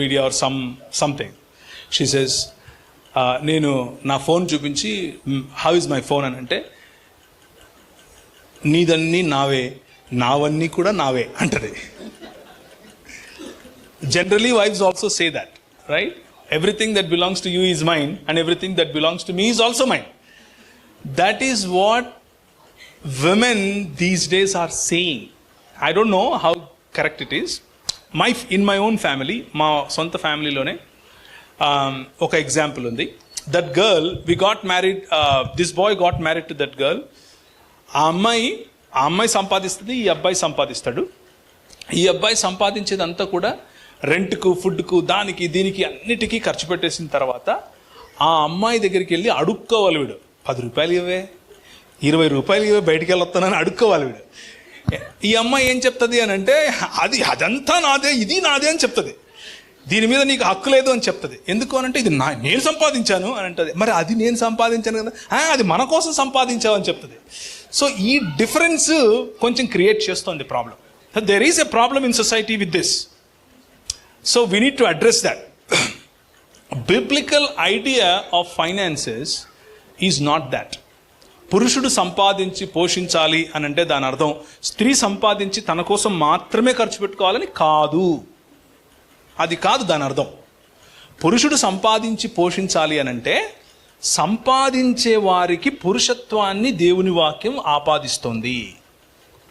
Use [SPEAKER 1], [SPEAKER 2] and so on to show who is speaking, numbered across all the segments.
[SPEAKER 1] Media or some something she says నేను నా phone చూపించి హౌ ఇస్ మై ఫోన్ అని అంటే నీదన్నీ నావే నావన్నీ కూడా నావే అంటది generally wives also say that right everything that belongs to you is mine and everything that belongs to me is also mine that is what women these days are saying i don't know how correct it is my in my own family మా సొంత ఫ్యామిలీలోనే um, ఒక example ఉంది. That girl we got married this boy got married to that girl ఆ అమ్మాయి ఆ అమ్మాయి సంపాదిస్తుంది ఈ అబ్బాయి సంపాదిస్తాడు. ఈ అబ్బాయి సంపాదించేదంతా కూడా రెంట్కు ఫుడ్కు దానికి దీనికి అన్నిటికీ ఖర్చు పెట్టేసిన తర్వాత ఆ అమ్మాయి దగ్గరికి వెళ్ళి అడుక్కోవాలి వీడు. పది రూపాయలు ఇవే ఇరవై రూపాయలు ఇవే బయటికి వెళ్ళొస్తానని అడుక్కోవాలి వీడు. ఈ అమ్మాయి ఏం చెప్తుంది అని అంటే అది అదంతా నాదే ఇది నాదే అని చెప్తుంది. దీని మీద నీకు హక్కు లేదు అని చెప్తుంది. ఎందుకు అని అంటే ఇది నా నేను సంపాదించాను అని అంటది. మరి అది నేను సంపాదించాను కదా? అది మన కోసం సంపాదించావు అని చెప్తుంది. సో ఈ డిఫరెన్స్ కొంచెం క్రియేట్ చేస్తుంది problem. There is a problem in society with this so we need to address that biblical idea of finances is not that పురుషుడు సంపాదించి పోషించాలి అని అంటే దాని అర్థం. స్త్రీ సంపాదించి తన కోసం మాత్రమే ఖర్చు పెట్టుకోవాలని కాదు. అది కాదు దాని అర్థం. పురుషుడు సంపాదించి పోషించాలి అని అంటే సంపాదించే వారికి పురుషత్వాన్ని దేవుని వాక్యం ఆపాదిస్తుంది.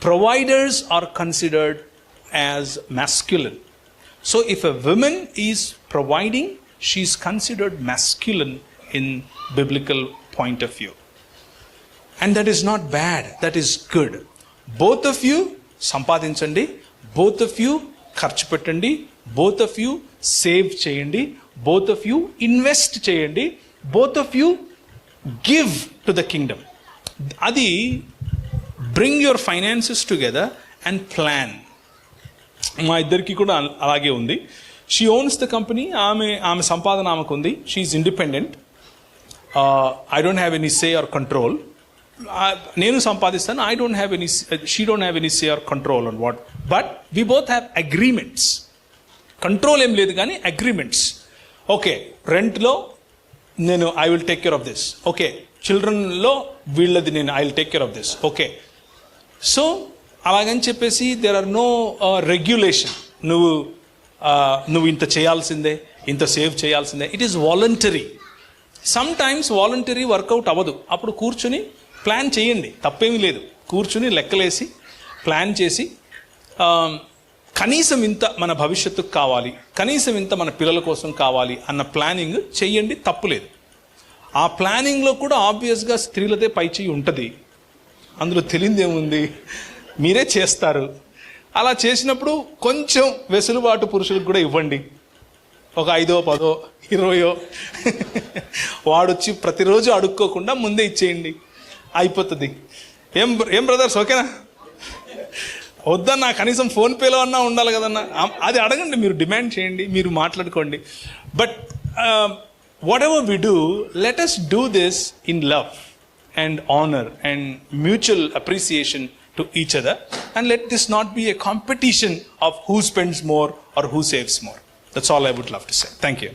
[SPEAKER 1] Providers are considered as masculine so if a women is providing she is considered masculine in biblical point of view and that is not bad that is good both of you సంపాదించండి. Both of you ఖర్చు పెట్టండి. Both of you save చేయండి. Both of you invest చేయండి. Both of you give to the kingdom అది bring your finances together and plan మా ఇద్దరికి కూడా అలాగే ఉంది. షీ ఓన్స్ ద కంపెనీ ఆమె ఆమె సంపాదన ఆమెకు ఉంది she independent I don't have any say or control నేను సంపాదిస్తాను I don't have any she don't have any say or control and what but we both have agreements control ఏం లేదు కానీ అగ్రిమెంట్స్ ఓకే రెంట్లో నేను I will take care of this okay చిల్డ్రన్లో వీళ్ళది నేను I will take care of this okay so అలాగని చెప్పేసి there are no regulation నువ్వు uh, నువ్వు ఇంత చేయాల్సిందే ఇంత సేవ్ చేయాల్సిందే. It is voluntary sometimes voluntary work out అవ్వదు. అప్పుడు కూర్చుని ప్లాన్ చేయండి తప్పేమీ లేదు. కూర్చుని లెక్కలేసి ప్లాన్ చేసి కనీసం ఇంత మన భవిష్యత్తుకు కావాలి కనీసం ఇంత మన పిల్లల కోసం కావాలి అన్న ప్లానింగ్ చెయ్యండి తప్పులేదు ఆ ప్లానింగ్లో కూడా ఆబ్వియస్గా స్త్రీలదే పైచేయి ఉంటుంది. అందులో తెలియదు ఏముంది? మీరే చేస్తారు. అలా చేసినప్పుడు కొంచెం వెసులుబాటు పురుషులకు కూడా ఇవ్వండి. ఒక ఐదో పదో ఇరవయో. వాడొచ్చి ప్రతిరోజు అడుక్కోకుండా ముందే ఇచ్చేయండి. అయిపోతుంది. ఏం ఏం బ్రదర్స్ ఓకేనా? వద్దన్నా కనీసం ఫోన్పేలో అన్నా ఉండాలి కదన్నా. అది అడగండి మీరు డిమాండ్ చేయండి మీరు మాట్లాడుకోండి. But whatever we do let us do this in love and honour and mutual appreciation to each other and let this not be a competition of who spends more or who saves more that's all I would love to say thank you